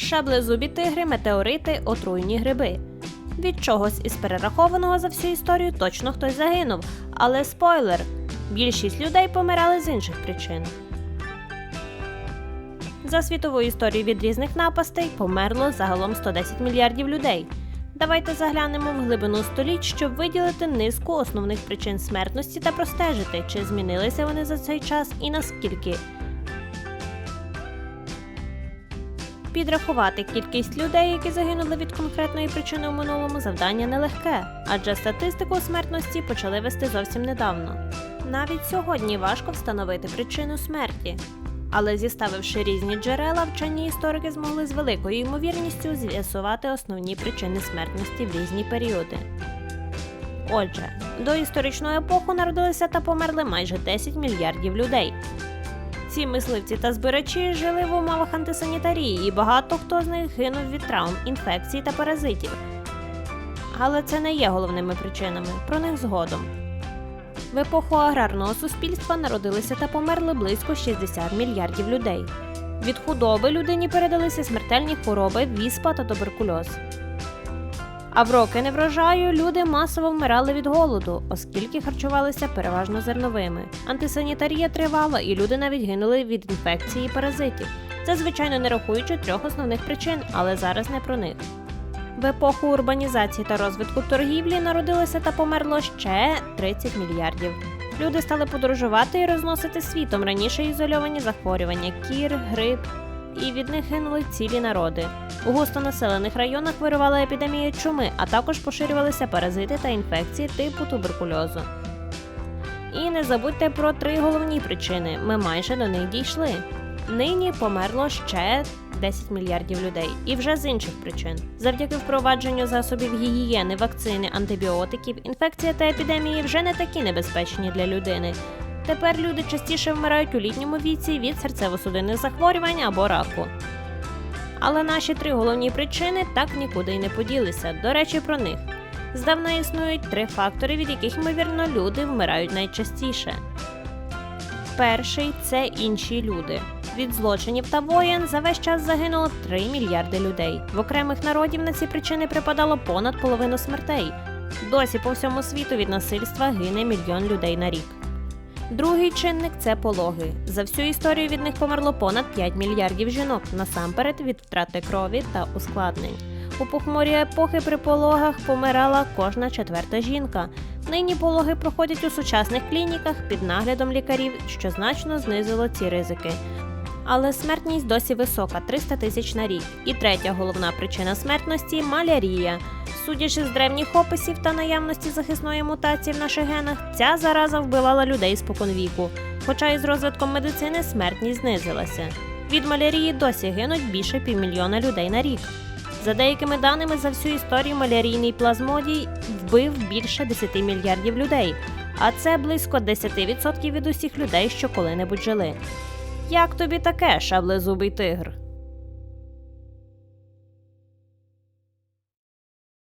шаблезубі тигри, метеорити, отруйні гриби. Від чогось із перерахованого за всю історію точно хтось загинув, але спойлер: більшість людей помирали з інших причин. За світову історію від різних напастей померло загалом 110 мільярдів людей. Давайте заглянемо в глибину століть, щоб виділити низку основних причин смертності та простежити, чи змінилися вони за цей час і наскільки. Підрахувати кількість людей, які загинули від конкретної причини у минулому, завдання нелегке, адже статистику смертності почали вести зовсім недавно. Навіть сьогодні важко встановити причину смерті. Але зіставивши різні джерела, вчені історики змогли з великою ймовірністю з'ясувати основні причини смертності в різні періоди. Отже, до історичної епохи народилися та померли майже 10 мільярдів людей. Ці мисливці та збирачі жили в умовах антисанітарії, і багато хто з них гинув від травм, інфекцій та паразитів. Але це не є головними причинами, про них згодом. В епоху аграрного суспільства народилися та померли близько 60 мільярдів людей. Від худоби людині передалися смертельні хвороби, віспа та туберкульоз. А в роки неврожаю люди масово вмирали від голоду, оскільки харчувалися переважно зерновими. Антисанітарія тривала, і люди навіть гинули від інфекції і паразитів. Це, звичайно, не рахуючи трьох основних причин, але зараз не про них. В епоху урбанізації та розвитку торгівлі народилося та померло ще 30 мільярдів. Люди стали подорожувати і розносити світом раніше ізольовані захворювання, кір, грип, і від них гинули цілі народи. У густонаселених районах вирувала епідемія чуми, а також поширювалися паразити та інфекції типу туберкульозу. І не забудьте про три головні причини. Ми майже до них дійшли. Нині померло ще 10 мільярдів людей, і вже з інших причин. Завдяки впровадженню засобів гігієни, вакцини, антибіотиків, інфекція та епідемії вже не такі небезпечні для людини. Тепер люди частіше вмирають у літньому віці від серцево-судинних захворювань або раку. Але наші три головні причини так нікуди й не поділися. До речі, про них. Здавна існують три фактори, від яких, ймовірно, люди вмирають найчастіше. Перший це інші люди. Від злочинів та воєн за весь час загинуло 3 мільярди людей. В окремих народів на ці причини припадало понад половину смертей. Досі по всьому світу від насильства гине мільйон людей на рік. Другий чинник це пологи. За всю історію від них померло понад 5 мільярдів жінок, насамперед від втрати крові та ускладнень. У похмурі епохи при пологах помирала кожна четверта жінка. Нині пологи проходять у сучасних клініках під наглядом лікарів, що значно знизило ці ризики. Але смертність досі висока 300 тисяч на рік. І третя головна причина смертності малярія. Судячи з древніх описів та наявності захисної мутації в наших генах, ця зараза вбивала людей споконвіку. Хоча із розвитком медицини смертність знизилася. Від малярії досі гинуть більше півмільйона людей на рік. За деякими даними, за всю історію малярійний плазмодій вбив більше 10 мільярдів людей, а це близько 10% від усіх людей, що коли-небудь жили. Як тобі таке, шаблезубий тигр?